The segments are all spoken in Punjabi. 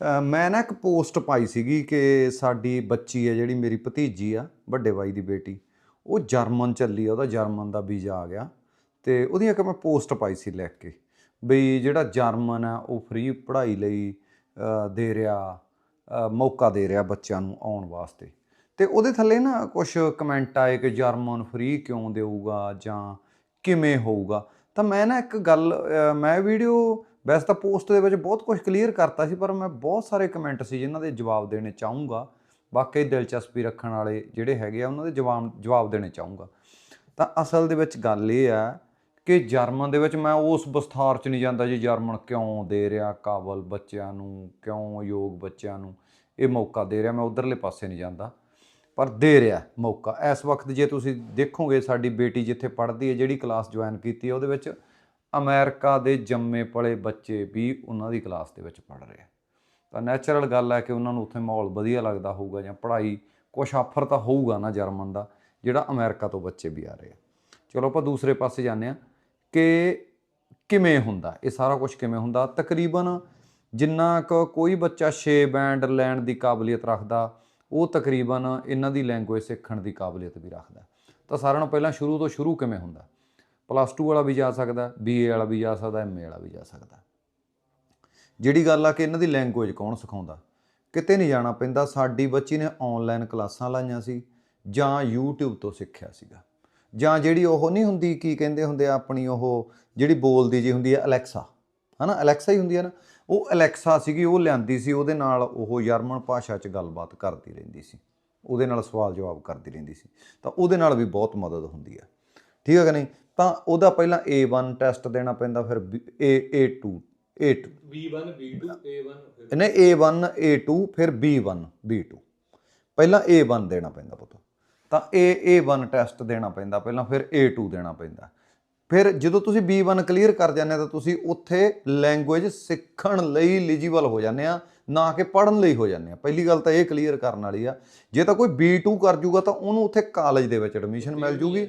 ਮੈਂ ਨਾ ਇੱਕ ਪੋਸਟ ਪਾਈ ਸੀਗੀ ਕਿ ਸਾਡੀ ਬੱਚੀ ਹੈ ਜਿਹੜੀ ਮੇਰੀ ਭਤੀਜੀ ਆ, ਵੱਡੇ ਬਾਈ ਦੀ ਬੇਟੀ, ਉਹ ਜਰਮਨ ਚੱਲੀ ਆ, ਉਹਦਾ ਜਰਮਨ ਦਾ ਵੀਜ਼ਾ ਆ ਗਿਆ ਤੇ ਉਹਦੀ ਇੱਕ ਮੈਂ ਪੋਸਟ ਪਾਈ ਸੀ ਲਿਖ ਕੇ ਬਈ ਜਿਹੜਾ ਜਰਮਨ ਆ, ਉਹ ਫ੍ਰੀ ਪੜ੍ਹਾਈ ਲਈ ਦੇ ਰਿਹਾ ਮੌਕਾ ਦੇ ਰਿਹਾ ਬੱਚਿਆਂ ਨੂੰ ਆਉਣ ਵਾਸਤੇ। ਤੇ ਉਹਦੇ ਥੱਲੇ ਨਾ ਕੁਝ ਕਮੈਂਟ ਆਏ ਕਿ ਜਰਮਨ ਫ੍ਰੀ ਕਿਉਂ ਦੇਊਗਾ ਜਾਂ ਕਿਵੇਂ ਹੋਊਗਾ। ਤਾਂ ਮੈਂ ਨਾ ਇੱਕ ਗੱਲ ਮੈਂ ਵੀਡੀਓ ਵੈਸੇ ਤਾਂ ਪੋਸਟ ਦੇ ਵਿੱਚ ਬਹੁਤ ਕੁਝ ਕਲੀਅਰ ਕਰਤਾ ਸੀ, ਪਰ ਮੈਂ ਬਹੁਤ ਸਾਰੇ ਕਮੈਂਟ ਸੀ ਜਿਨ੍ਹਾਂ ਦੇ ਜਵਾਬ ਦੇਣੇ ਚਾਹੂੰਗਾ। ਵਾਕਈ ਦਿਲਚਸਪੀ ਰੱਖਣ ਵਾਲੇ ਜਿਹੜੇ ਹੈਗੇ ਆ, ਉਹਨਾਂ ਦੇ ਜਵਾਬ ਜਵਾਬ ਦੇਣੇ ਚਾਹੂੰਗਾ। ਤਾਂ ਅਸਲ ਦੇ ਵਿੱਚ ਗੱਲ ਇਹ ਆ ਕਿ ਜਰਮਨ ਦੇ ਵਿੱਚ ਮੈਂ ਉਸ ਵਿਸਥਾਰ ਚ ਨਹੀਂ ਜਾਂਦਾ ਜੀ, ਜਰਮਨ ਕਿਉਂ ਦੇ ਰਿਹਾ, ਕਾਬਲ ਬੱਚਿਆਂ ਨੂੰ, ਕਿਉਂ ਯੋਗ ਬੱਚਿਆਂ ਨੂੰ? ਇਹ ਮੌਕਾ ਦੇ ਰਿਹਾ, ਮੈਂ ਉਧਰਲੇ ਪਾਸੇ ਨਹੀਂ ਜਾਂਦਾ, ਪਰ ਦੇ ਰਿਹਾ ਮੌਕਾ। ਇਸ ਵਕਤ ਜੇ ਤੁਸੀਂ ਦੇਖੋਗੇ, ਸਾਡੀ ਬੇਟੀ ਜਿੱਥੇ ਪੜ੍ਹਦੀ ਹੈ, ਜਿਹੜੀ ਕਲਾਸ ਜੁਆਇਨ ਕੀਤੀ ਹੈ, ਉਹਦੇ ਵਿੱਚ ਅਮਰੀਕਾ ਦੇ ਜੰਮੇ ਪਲੇ ਬੱਚੇ ਵੀ ਉਹਨਾਂ ਦੀ ਕਲਾਸ ਦੇ ਵਿੱਚ ਪੜ੍ਹ ਰਹੇ ਆ। ਤਾਂ ਨੈਚੁਰਲ ਗੱਲ ਹੈ ਕਿ ਉਹਨਾਂ ਨੂੰ ਉੱਥੇ ਮਾਹੌਲ ਵਧੀਆ ਲੱਗਦਾ ਹੋਊਗਾ ਜਾਂ ਪੜ੍ਹਾਈ ਕੁਛ ਆਫਰ ਤਾਂ ਹੋਊਗਾ ਨਾ ਜਰਮਨ ਦਾ, ਜਿਹੜਾ ਅਮਰੀਕਾ ਤੋਂ ਬੱਚੇ ਵੀ ਆ ਰਹੇ ਆ। ਚਲੋ ਆਪਾਂ ਦੂਸਰੇ ਪਾਸੇ ਜਾਂਦੇ ਆ ਕਿ ਕਿਵੇਂ ਹੁੰਦਾ, ਇਹ ਸਾਰਾ ਕੁਝ ਕਿਵੇਂ ਹੁੰਦਾ? ਤਕਰੀਬਨ ਜਿੰਨਾ ਕੁ ਕੋਈ ਬੱਚਾ 6 ਬੈਂਡ ਲੈਣ ਦੀ ਕਾਬਲੀਅਤ ਰੱਖਦਾ, ਉਹ ਤਕਰੀਬਨ ਇਹਨਾਂ ਦੀ ਲੈਂਗੁਏਜ ਸਿੱਖਣ ਦੀ ਕਾਬਲੀਅਤ ਵੀ ਰੱਖਦਾ। ਤਾਂ ਸਾਰਿਆਂ ਨੂੰ ਪਹਿਲਾਂ ਸ਼ੁਰੂ ਤੋਂ ਸ਼ੁਰੂ ਕਿਵੇਂ ਹੁੰਦਾ? ਪਲੱਸ 2 ਵਾਲਾ ਵੀ ਜਾ ਸਕਦਾ ਬੀਏ ਵਾਲਾ ਵੀ ਜਾ ਸਕਦਾ ਐਮਏ ਵਾਲਾ ਵੀ ਜਾ ਸਕਦਾ। ਜਿਹੜੀ ਗੱਲ ਆ ਕਿ ਇਹਨਾਂ ਦੀ ਲੈਂਗੁਏਜ ਕੌਣ ਸਿਖਾਉਂਦਾ? ਕਿਤੇ ਨਹੀਂ ਜਾਣਾ ਪੈਂਦਾ। ਸਾਡੀ ਬੱਚੀ ਨੇ ਆਨਲਾਈਨ ਕਲਾਸਾਂ ਲਾਈਆਂ ਸੀ ਜਾਂ YouTube ਤੋਂ ਸਿੱਖਿਆ ਸੀਗਾ। ਜਾਂ ਜਿਹੜੀ ਉਹ ਨਹੀਂ ਹੁੰਦੀ, ਕੀ ਕਹਿੰਦੇ ਹੁੰਦੇ ਆ ਆਪਣੀ ਉਹ, ਜਿਹੜੀ ਬੋਲਦੀ ਜੀ ਹੁੰਦੀ ਹੈ ਅਲੈਕਸਾ। ਹਨਾ, ਅਲੈਕਸਾ ਹੀ ਹੁੰਦੀ ਹੈ ਨਾ। ਉਹ ਅਲੈਕਸਾ ਸੀਗੀ, ਉਹ ਲਿਆਂਦੀ ਸੀ, ਉਹਦੇ ਨਾਲ ਉਹ ਜਰਮਨ ਭਾਸ਼ਾ 'ਚ ਗੱਲਬਾਤ ਕਰਦੀ ਰਹਿੰਦੀ ਸੀ। ਉਹਦੇ ਨਾਲ ਸਵਾਲ ਜਵਾਬ ਕਰਦੀ ਰਹਿੰਦੀ ਸੀ। ਤਾਂ ਉਹਦੇ ਨਾਲ ਵੀ ਬਹੁਤ ਮਦਦ ਹੁੰਦੀ ਹੈ ਠੀਕ ਹੈ ਕਿ ਨਹੀਂ? ਤਾਂ ਉਹਦਾ ਪਹਿਲਾਂ A1 ਟੈਸਟ ਦੇਣਾ ਪੈਂਦਾ ਫਿਰ A A2 A2 B1 B2 A1 ਫਿਰ ਨਹੀਂ A1 A2 ਫਿਰ B1 B2 ਪਹਿਲਾਂ A1 ਦੇਣਾ ਪੈਂਦਾ ਪੁੱਤ। ਤਾਂ A A1 ਟੈਸਟ ਦੇਣਾ ਪੈਂਦਾ ਪਹਿਲਾਂ ਫਿਰ A2 ਦੇਣਾ ਪੈਂਦਾ। ਫਿਰ ਜਦੋਂ ਤੁਸੀਂ B1 ਕਲੀਅਰ ਕਰ ਜਾਂਦੇ ਆ ਤਾਂ ਤੁਸੀਂ ਉੱਥੇ ਲੈਂਗੁਏਜ ਸਿੱਖਣ ਲਈ ਐਲੀਜੀਬਲ ਹੋ ਜਾਂਦੇ ਆ ਨਾ ਕਿ ਪੜ੍ਹਨ ਲਈ ਹੋ ਜਾਂਦੇ ਆ। ਪਹਿਲੀ ਗੱਲ ਤਾਂ ਇਹ ਕਲੀਅਰ ਕਰਨ ਵਾਲੀ ਆ। ਜੇ ਤਾਂ ਕੋਈ B2 ਕਰ ਜੂਗਾ ਤਾਂ ਉਹਨੂੰ ਉੱਥੇ ਕਾਲਜ ਦੇ ਵਿੱਚ ਐਡਮਿਸ਼ਨ ਮਿਲ ਜੂਗੀ।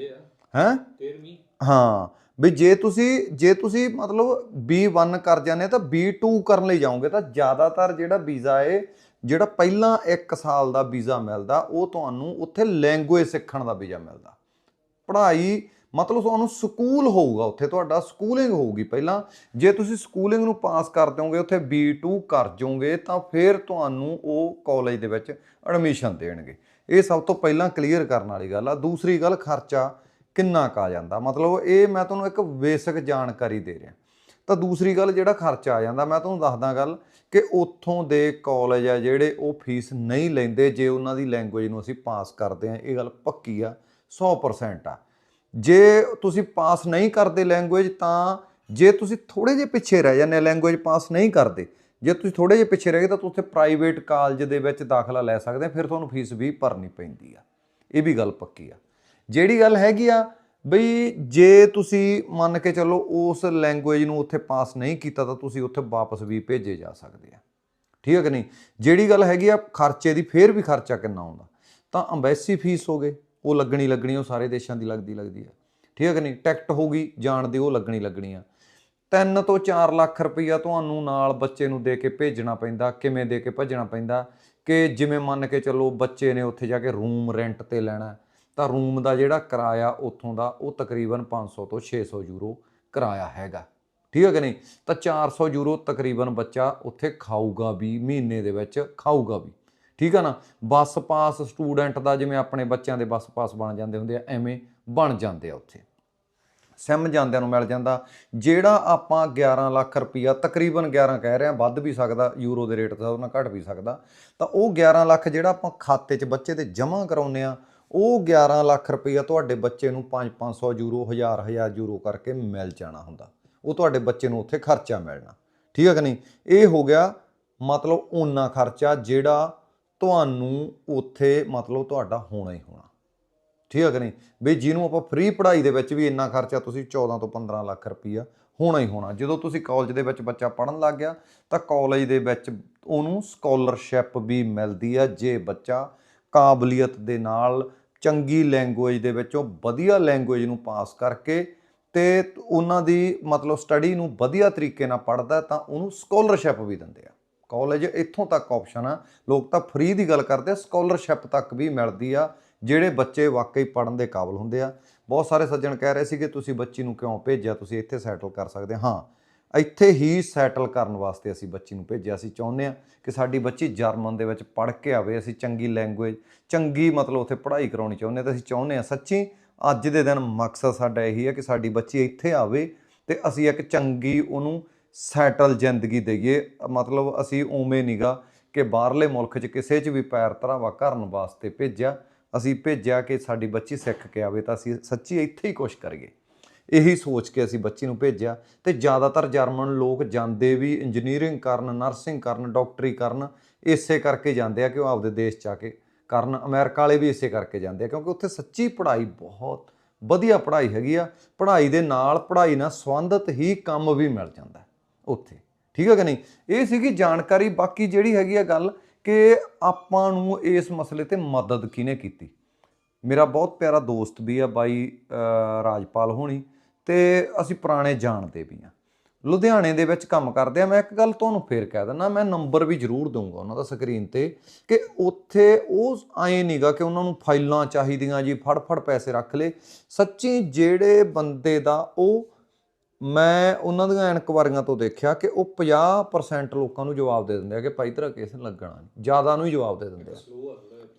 ਹੈਂ? 13ਵੀਂ ਹਾਂ ਵੀ ਜੇ ਤੁਸੀਂ ਜੇ ਤੁਸੀਂ ਮਤਲਬ B1 ਕਰ ਜਾਂਦੇ ਤਾਂ B2 ਕਰਨ ਲਈ ਜਾਓਗੇ ਤਾਂ ਜ਼ਿਆਦਾਤਰ ਜਿਹੜਾ ਵੀਜ਼ਾ ਏ ਜਿਹੜਾ ਪਹਿਲਾਂ 1 ਸਾਲ ਦਾ ਵੀਜ਼ਾ ਮਿਲਦਾ ਉਹ ਤੁਹਾਨੂੰ ਉੱਥੇ ਲੈਂਗੁਏਜ ਸਿੱਖਣ ਦਾ ਵੀਜ਼ਾ ਮਿਲਦਾ। ਪੜ੍ਹਾਈ ਮਤਲਬ ਤੁਹਾਨੂੰ ਸਕੂਲ ਹੋਊਗਾ ਉੱਥੇ ਤੁਹਾਡਾ ਸਕੂਲਿੰਗ ਹੋਊਗੀ ਪਹਿਲਾਂ। ਜੇ ਤੁਸੀਂ ਸਕੂਲਿੰਗ ਨੂੰ ਪਾਸ ਕਰ ਦਿਓਗੇ ਉੱਥੇ B2 ਕਰ ਜਾਓਗੇ ਤਾਂ ਫਿਰ ਤੁਹਾਨੂੰ ਉਹ ਕਾਲਜ ਦੇ ਵਿੱਚ ਐਡਮਿਸ਼ਨ ਦੇਣਗੇ। ਇਹ ਸਭ ਤੋਂ ਪਹਿਲਾਂ ਕਲੀਅਰ ਕਰਨ ਵਾਲੀ ਗੱਲ ਆ। ਦੂਸਰੀ ਗੱਲ ਖਰਚਾ। ਕਿੰਨਾ ਕਾ ਜਾਂਦਾ। ਮਤਲਬ ਇਹ ਮੈਂ ਤੁਹਾਨੂੰ ਇੱਕ ਬੇਸਿਕ ਜਾਣਕਾਰੀ ਦੇ ਰਿਹਾ। ਤਾਂ ਦੂਸਰੀ ਗੱਲ ਜਿਹੜਾ ਖਰਚਾ ਆ ਜਾਂਦਾ, ਮੈਂ ਤੁਹਾਨੂੰ ਦੱਸਦਾ ਗੱਲ ਕਿ ਉੱਥੋਂ ਦੇ ਕਾਲਜ ਆ ਜਿਹੜੇ ਉਹ ਫੀਸ ਨਹੀਂ ਲੈਂਦੇ, ਜੇ ਉਹਨਾਂ ਦੀ ਲੈਂਗੁਏਜ ਨੂੰ ਅਸੀਂ ਪਾਸ ਕਰਦੇ ਆ ਇਹ ਗੱਲ ਪੱਕੀ ਆ 100% ਆ। ਜੇ ਤੁਸੀਂ ਪਾਸ ਨਹੀਂ ਕਰਦੇ ਲੈਂਗੁਏਜ, ਤਾਂ ਜੇ ਤੁਸੀਂ ਥੋੜੇ ਜਿਹੇ ਪਿੱਛੇ ਰਹਿ ਜਾਂਦੇ ਲੈਂਗੁਏਜ ਪਾਸ ਨਹੀਂ ਕਰਦੇ, ਜੇ ਤੁਸੀਂ ਥੋੜੇ ਜਿਹੇ ਪਿੱਛੇ ਰਹਿ ਗਏ ਤਾਂ ਤੁਸੀਂ ਪ੍ਰਾਈਵੇਟ ਕਾਲਜ ਦੇ ਵਿੱਚ ਦਾਖਲਾ ਲੈ ਸਕਦੇ ਆ, ਫਿਰ ਤੁਹਾਨੂੰ ਫੀਸ ਵੀ ਭਰਨੀ ਪੈਂਦੀ ਆ। ਇਹ ਵੀ ਗੱਲ ਪੱਕੀ ਆ। ਜਿਹੜੀ ਗੱਲ ਹੈਗੀ ਆ, ਬਈ ਜੇ ਤੁਸੀਂ ਮੰਨ ਕੇ ਚੱਲੋ ਉਸ ਲੈਂਗੁਏਜ ਨੂੰ ਉੱਥੇ ਪਾਸ ਨਹੀਂ ਕੀਤਾ, ਤਾਂ ਤੁਸੀਂ ਉੱਥੇ ਵਾਪਸ ਵੀ ਭੇਜੇ ਜਾ ਸਕਦੇ ਆ। ਠੀਕ ਹੈ ਕਿ ਨਹੀਂ? ਜਿਹੜੀ ਗੱਲ ਹੈਗੀ ਆ, ਖਰਚੇ ਦੀ ਫੇਰ ਵੀ ਖਰਚਾ ਕਿੰਨਾ ਆਉਂਦਾ? ਤਾਂ ਅੰਬੈਸੀ ਫੀਸ ਹੋ ਗਏ, ਉਹ ਲੱਗਣੀ ਲੱਗਣੀ, ਉਹ ਸਾਰੇ ਦੇਸ਼ਾਂ ਦੀ ਲੱਗਦੀ ਲੱਗਦੀ ਆ। ਠੀਕ ਹੈ ਕਿ ਨਹੀਂ? ਟਿਕਟ ਹੋਗੀ ਜਾਣ ਦੀ ਉਹ ਲੱਗਣੀ ਲੱਗਣੀ ਆ। 3 ਤੋਂ 4 ਲੱਖ ਰੁਪਈਆ ਤੁਹਾਨੂੰ ਨਾਲ ਬੱਚੇ ਨੂੰ ਦੇ ਕੇ ਭੇਜਣਾ ਪੈਂਦਾ, ਕਿਵੇਂ ਦੇ ਕੇ ਭੇਜਣਾ ਪੈਂਦਾ? ਕਿ ਜਿਵੇਂ ਮੰਨ ਕੇ ਚੱਲੋ ਬੱਚੇ ਨੇ ਉੱਥੇ ਜਾ ਕੇ ਰੂਮ ਰੈਂਟ ਤੇ ਲੈਣਾ ਤਾਂ ਰੂਮ ਦਾ ਜਿਹੜਾ ਕਿਰਾਇਆ ਉੱਥੋਂ ਦਾ ਉਹ ਤਕਰੀਬਨ 500 ਤੋਂ 600 ਯੂਰੋ ਕਿਰਾਇਆ ਹੈਗਾ। ਠੀਕ ਹੈ ਕਿ ਨਹੀਂ? ਤਾਂ 400 ਯੂਰੋ ਤਕਰੀਬਨ ਬੱਚਾ ਉੱਥੇ ਖਾਊਗਾ ਵੀ, ਮਹੀਨੇ ਦੇ ਵਿੱਚ ਖਾਊਗਾ ਵੀ। ਠੀਕ ਹੈ ਨਾ? ਬੱਸ ਪਾਸ ਸਟੂਡੈਂਟ ਦਾ ਜਿਵੇਂ ਆਪਣੇ ਬੱਚਿਆਂ ਦੇ ਬੱਸ ਪਾਸ ਬਣ ਜਾਂਦੇ ਹੁੰਦੇ ਆ, ਐਵੇਂ ਬਣ ਜਾਂਦੇ ਆ ਉੱਥੇ। ਸਿਮ ਜਾਂਦਿਆਂ ਨੂੰ ਮਿਲ ਜਾਂਦਾ। ਜਿਹੜਾ ਆਪਾਂ 11 ਲੱਖ ਰੁਪਈਆ ਤਕਰੀਬਨ 11 ਕਹਿ ਰਹੇ ਆ ਵੱਧ ਵੀ ਸਕਦਾ, ਯੂਰੋ ਦੇ ਰੇਟ ਦਾ ਉਹਨਾਂ ਘਟ ਵੀ ਸਕਦਾ, ਤਾਂ ਉਹ 11 ਲੱਖ ਜਿਹੜਾ ਆਪਾਂ ਖਾਤੇ 'ਚ ਬੱਚੇ ਤੇ ਜਮ੍ਹਾਂ ਕਰਾਉਂਦੇ ਆ ਉਹ 11 ਲੱਖ ਰੁਪਈਆ ਤੁਹਾਡੇ ਬੱਚੇ ਨੂੰ 5-500 ਯੂਰੋ 1000-1000 ਯੂਰੋ ਕਰਕੇ ਮਿਲ ਜਾਣਾ ਹੁੰਦਾ। ਉਹ ਤੁਹਾਡੇ ਬੱਚੇ ਨੂੰ ਉੱਥੇ ਖਰਚਾ ਮਿਲਣਾ। ਠੀਕ ਹੈ ਕਿ ਨਹੀਂ? ਇਹ ਹੋ ਗਿਆ ਮਤਲਬ ਓਨਾ ਖਰਚਾ ਜਿਹੜਾ ਤੁਹਾਨੂੰ ਉੱਥੇ ਮਤਲਬ ਤੁਹਾਡਾ ਹੋਣਾ ਹੀ ਹੋਣਾ। ਠੀਕ ਹੈ ਕਿ ਨਹੀਂ? ਵੀ ਜਿਹਨੂੰ ਆਪਾਂ ਫ੍ਰੀ ਪੜ੍ਹਾਈ ਦੇ ਵਿੱਚ ਵੀ ਇੰਨਾ ਖਰਚਾ ਤੁਸੀਂ 14 ਤੋਂ 15 ਲੱਖ ਰੁਪਈਆ ਹੋਣਾ ਹੀ ਹੋਣਾ। ਜਦੋਂ ਤੁਸੀਂ ਕਾਲਜ ਦੇ ਵਿੱਚ ਬੱਚਾ ਪੜਨ ਲੱਗ ਗਿਆ, ਤਾਂ ਕਾਲਜ ਦੇ ਵਿੱਚ ਉਹਨੂੰ ਸਕਾਲਰਸ਼ਿਪ ਵੀ ਮਿਲਦੀ ਆ ਜੇ ਬੱਚਾ ਕਾਬਲੀਅਤ ਦੇ ਨਾਲ ਚੰਗੀ ਲੈਂਗੁਏਜ ਦੇ ਵਿੱਚੋਂ ਵਧੀਆ ਲੈਂਗੁਏਜ ਨੂੰ ਪਾਸ ਕਰਕੇ ਤੇ ਉਹਨਾਂ ਦੀ ਮਤਲਬ ਸਟੱਡੀ ਨੂੰ ਵਧੀਆ ਤਰੀਕੇ ਨਾਲ ਪੜਦਾ ਤਾਂ ਉਹਨੂੰ ਸਕਾਲਰਸ਼ਿਪ ਵੀ ਦਿੰਦੇ ਆ। ਕਾਲਜ ਇੱਥੋਂ ਤੱਕ ਆਪਸ਼ਨ ਆ। ਲੋਕ ਤਾਂ ਫ੍ਰੀ ਦੀ ਗੱਲ ਕਰਦੇ ਆ ਸਕਾਲਰਸ਼ਿਪ ਤੱਕ ਵੀ ਮਿਲਦੀ ਆ, ਜਿਹੜੇ ਬੱਚੇ ਵਾਕਈ ਪੜਨ ਦੇ ਕਾਬਿਲ ਹੁੰਦੇ ਆ। ਬਹੁਤ ਸਾਰੇ ਸੱਜਣ ਕਹਿ ਰਹੇ ਸੀ ਕਿ ਤੁਸੀਂ ਬੱਚੀ ਨੂੰ ਕਿਉਂ ਭੇਜਿਆ? ਤੁਸੀਂ ਇੱਥੇ ਸੈਟਲ ਕਰ ਸਕਦੇ ਹਾਂ। ਇੱਥੇ ਹੀ ਸੈਟਲ ਕਰਨ ਵਾਸਤੇ ਅਸੀਂ ਬੱਚੀ ਨੂੰ ਭੇਜਿਆ ਅਸੀਂ ਚਾਹੁੰਦੇ ਆ ਕਿ ਸਾਡੀ ਬੱਚੀ ਜਰਮਨ ਦੇ ਵਿੱਚ ਪੜ੍ਹ ਕੇ ਆਵੇ। ਅਸੀਂ ਚੰਗੀ ਲੈਂਗੁਏਜ ਚੰਗੀ ਮਤਲਬ ਉੱਥੇ ਪੜ੍ਹਾਈ ਕਰਾਉਣੀ ਚਾਹੁੰਦੇ ਆ ਤਾਂ ਅਸੀਂ ਚਾਹੁੰਦੇ ਆ ਸੱਚੀ ਅੱਜ ਦੇ ਦਿਨ ਮਕਸਦ ਸਾਡਾ ਇਹੀ ਹੈ ਕਿ ਸਾਡੀ ਬੱਚੀ ਇੱਥੇ ਆਵੇ ਤੇ ਅਸੀਂ ਇੱਕ ਚੰਗੀ ਉਹਨੂੰ ਸੈਟਲ ਜ਼ਿੰਦਗੀ ਦੇਈਏ। ਮਤਲਬ ਅਸੀਂ ਉਵੇਂ ਨੀਗਾ ਕਿ ਬਾਹਰਲੇ ਮੁਲਕ 'ਚ ਕਿਸੇ 'ਚ ਵੀ ਪੈਰ ਧਰਾਵਾ ਕਰਨ ਵਾਸਤੇ ਭੇਜਿਆ। ਅਸੀਂ ਭੇਜਿਆ ਕਿ ਸਾਡੀ ਬੱਚੀ ਸਿੱਖ ਕੇ ਆਵੇ ਤਾਂ ਅਸੀਂ ਸੱਚੀ ਇੱਥੇ ਹੀ ਕੁਝ ਕਰੀਏ। ਇਹੀ ਸੋਚ ਕੇ ਅਸੀਂ ਬੱਚੀ ਨੂੰ ਭੇਜਿਆ ਤੇ ਜ਼ਿਆਦਾਤਰ ਜਰਮਨ ਲੋਕ ਜਾਂਦੇ ਵੀ ਇੰਜੀਨੀਅਰਿੰਗ ਕਰਨ ਨਰਸਿੰਗ ਕਰਨ ਡਾਕਟਰੀ ਕਰਨ, ਇਸੇ ਕਰਕੇ ਜਾਂਦੇ ਆ ਕਿ ਉਹ ਆਪਦੇ ਦੇਸ਼ ਚ ਆ ਕੇ ਕਰਨ, ਅਮਰੀਕਾ ਵਾਲੇ ਵੀ ਇਸੇ ਕਰਕੇ ਜਾਂਦੇ ਆ ਕਿਉਂਕਿ ਉੱਥੇ ਸੱਚੀ ਪੜ੍ਹਾਈ ਬਹੁਤ ਵਧੀਆ ਪੜ੍ਹਾਈ ਹੈਗੀ ਆ, ਪੜ੍ਹਾਈ ਦੇ ਨਾਲ ਪੜ੍ਹਾਈ ਨਾਲ ਸੰਬੰਧਿਤ ਹੀ ਕੰਮ ਵੀ ਮਿਲ ਜਾਂਦਾ ਉੱਥੇ, ਠੀਕ ਹੈ ਕਿ ਨਹੀਂ? ਇਹ ਸੀਗੀ ਜਾਣਕਾਰੀ, ਬਾਕੀ ਜਿਹੜੀ ਹੈਗੀ ਆ ਗੱਲ ਕਿ ਆਪਾਂ ਨੂੰ ਇਸ ਮਸਲੇ ਤੇ ਮਦਦ ਕਿਹਨੇ ਕੀਤੀ? ਮੇਰਾ ਬਹੁਤ ਪਿਆਰਾ ਦੋਸਤ ਵੀ ਆ ਬਾਈ ਰਾਜਪਾਲ ਹੋਣੀ ਤੇ ਅਸੀਂ ਪੁਰਾਣੇ ਜਾਣਦੇ ਵੀ ਆ ਲੁਧਿਆਣੇ ਦੇ ਵਿੱਚ ਕੰਮ ਕਰਦੇ ਆ। ਮੈਂ ਇੱਕ ਗੱਲ ਤੁਹਾਨੂੰ ਫੇਰ ਕਹਿ ਦਿੰਦਾ ਮੈਂ ਨੰਬਰ ਵੀ ਜ਼ਰੂਰ ਦਊਂਗਾ ਉਹਨਾਂ ਦਾ ਸਕਰੀਨ ਤੇ ਕਿ ਉੱਥੇ ਉਹ ਆਏ ਨਹੀਂਗਾ ਕਿ ਉਹਨਾਂ ਨੂੰ ਫਾਈਲਾਂ ਚਾਹੀਦੀਆਂ ਜੀ ਫੜ ਫੜ ਪੈਸੇ ਰੱਖ ਲਏ। ਸੱਚੀ ਜਿਹੜੇ ਬੰਦੇ ਦਾ ਉਹ ਮੈਂ ਉਹਨਾਂ ਦੀਆਂ ਇਨਕੁਆਰੀਆਂ ਤੋਂ ਦੇਖਿਆ ਕਿ ਉਹ 50% ਲੋਕਾਂ ਨੂੰ ਜਵਾਬ ਦੇ ਦਿੰਦੇ ਆ ਕਿ ਭਾਈ ਤੇਰਾ ਕੇਸ ਲੱਗਣਾ ਨਹੀਂ ਜ਼ਿਆਦਾ ਨੂੰ ਹੀ ਜਵਾਬ ਦੇ ਦਿੰਦੇ ਆ।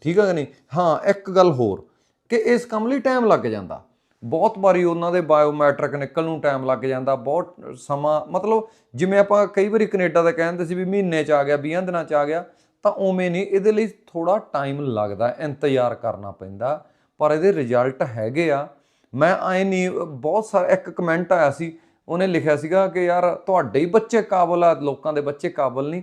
ਠੀਕ ਹੈ ਕਿ ਨਹੀਂ? ਹਾਂ ਇੱਕ ਗੱਲ ਹੋਰ ਕਿ ਇਸ ਕੰਮ ਲਈ ਟਾਈਮ ਲੱਗ ਜਾਂਦਾ। ਬਹੁਤ ਵਾਰੀ ਉਹਨਾਂ ਦੇ ਬਾਇਓਮੈਟ੍ਰਿਕ ਨਿਕਲ ਨੂੰ ਟਾਈਮ ਲੱਗ ਜਾਂਦਾ, ਬਹੁਤ ਸਮਾਂ, ਮਤਲਬ ਜਿਵੇਂ ਆਪਾਂ ਕਈ ਵਾਰੀ ਕੈਨੇਡਾ ਦਾ ਕਹਿੰਦੇ ਸੀ ਵੀ ਮਹੀਨੇ ਚ ਆ ਗਿਆ 20 ਦਿਨਾਂ ਚ ਆ ਗਿਆ, ਤਾਂ ਉਵੇਂ ਨਹੀਂ, ਇਹਦੇ ਲਈ ਥੋੜਾ ਟਾਈਮ ਲੱਗਦਾ, ਇੰਤਜ਼ਾਰ ਕਰਨਾ ਪੈਂਦਾ, ਪਰ ਇਹਦੇ ਰਿਜ਼ਲਟ ਹੈਗੇ ਆ। ਮੈਂ ਐ ਨਹੀਂ, ਬਹੁਤ ਸਾਰਾ ਇੱਕ ਕਮੈਂਟ ਆਇਆ ਸੀ, ਉਹਨੇ ਲਿਖਿਆ ਸੀਗਾ ਕਿ ਯਾਰ ਤੁਹਾਡੇ ਹੀ ਬੱਚੇ ਕਾਬਲ ਆ, ਲੋਕਾਂ ਦੇ ਬੱਚੇ ਕਾਬਲ ਨਹੀਂ,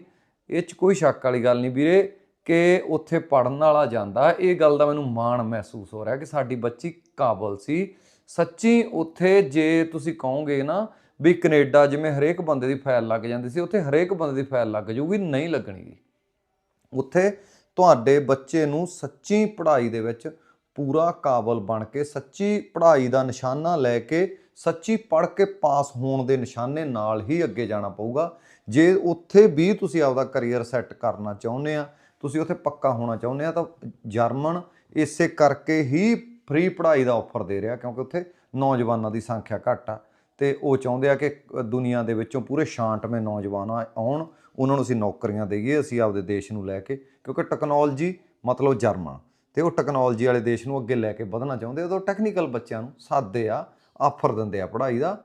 ਇਹ ਚ ਕੋਈ ਸ਼ੱਕ ਵਾਲੀ ਗੱਲ ਨਹੀਂ ਵੀਰੇ, ਕਿ ਉੱਥੇ ਪੜਨ ਵਾਲਾ ਜਾਂਦਾ, ਇਹ ਗੱਲ ਦਾ ਮੈਨੂੰ ਮਾਣ ਮਹਿਸੂਸ ਹੋ ਰਿਹਾ ਕਿ ਸਾਡੀ ਬੱਚੀ ਕਾਬਲ ਸੀ। ਸੱਚੀ ਉੱਥੇ ਜੇ ਤੁਸੀਂ ਕਹੋਗੇ ਨਾ ਵੀ ਕੈਨੇਡਾ ਜਿਵੇਂ ਹਰੇਕ ਬੰਦੇ ਦੀ ਫਾਈਲ ਲੱਗ ਜਾਂਦੀ ਸੀ, ਉੱਥੇ ਹਰੇਕ ਬੰਦੇ ਦੀ ਫਾਈਲ ਲੱਗ ਜਾਊਗੀ ਨਹੀਂ ਲੱਗਣੀ ਗੀ। ਉੱਥੇ ਤੁਹਾਡੇ ਬੱਚੇ ਨੂੰ ਸੱਚੀ ਪੜ੍ਹਾਈ ਦੇ ਵਿੱਚ ਪੂਰਾ ਕਾਬਲ ਬਣ ਕੇ, ਸੱਚੀ ਪੜ੍ਹਾਈ ਦਾ ਨਿਸ਼ਾਨਾ ਲੈ ਕੇ, ਸੱਚੀ ਪੜ੍ਹ ਕੇ ਪਾਸ ਹੋਣ ਦੇ ਨਿਸ਼ਾਨੇ ਨਾਲ ਹੀ ਅੱਗੇ ਜਾਣਾ ਪਊਗਾ। ਜੇ ਉੱਥੇ ਵੀ ਤੁਸੀਂ ਆਪਦਾ ਕੈਰੀਅਰ ਸੈੱਟ ਕਰਨਾ ਚਾਹੁੰਦੇ ਆ, ਤੁਸੀਂ ਉੱਥੇ ਪੱਕਾ ਹੋਣਾ ਚਾਹੁੰਦੇ ਆ, ਤਾਂ ਜਰਮਨ ਇਸੇ ਕਰਕੇ ਹੀ ਫ੍ਰੀ ਪੜ੍ਹਾਈ ਦਾ ਆਫਰ ਦੇ ਰਿਹਾ ਕਿਉਂਕਿ ਉੱਥੇ ਨੌਜਵਾਨਾਂ ਦੀ ਸੰਖਿਆ ਘੱਟ ਆ ਤੇ ਉਹ ਚਾਹੁੰਦੇ ਆ ਕਿ ਦੁਨੀਆ ਦੇ ਵਿੱਚੋਂ ਪੂਰੇ ਛਾਂਟਵੇਂ ਨੌਜਵਾਨ ਆਉਣ, ਉਹਨਾਂ ਨੂੰ ਅਸੀਂ ਨੌਕਰੀਆਂ ਦੇਈਏ, ਅਸੀਂ ਆਪਦੇ ਦੇਸ਼ ਨੂੰ ਲੈ ਕੇ, ਕਿਉਂਕਿ ਟੈਕਨੋਲੋਜੀ ਮਤਲਬ ਜਰਮਨ। ਤੇ ਉਹ ਟੈਕਨੋਲੋਜੀ ਵਾਲੇ ਦੇਸ਼ ਨੂੰ ਅੱਗੇ ਲੈ ਕੇ ਵਧਣਾ ਚਾਹੁੰਦੇ ਉਦੋਂ ਟੈਕਨੀਕਲ ਬੱਚਿਆਂ ਨੂੰ ਸਾਦੇ ਆ ਆਫਰ ਦਿੰਦੇ ਆ ਪੜ੍ਹਾਈ ਦਾ।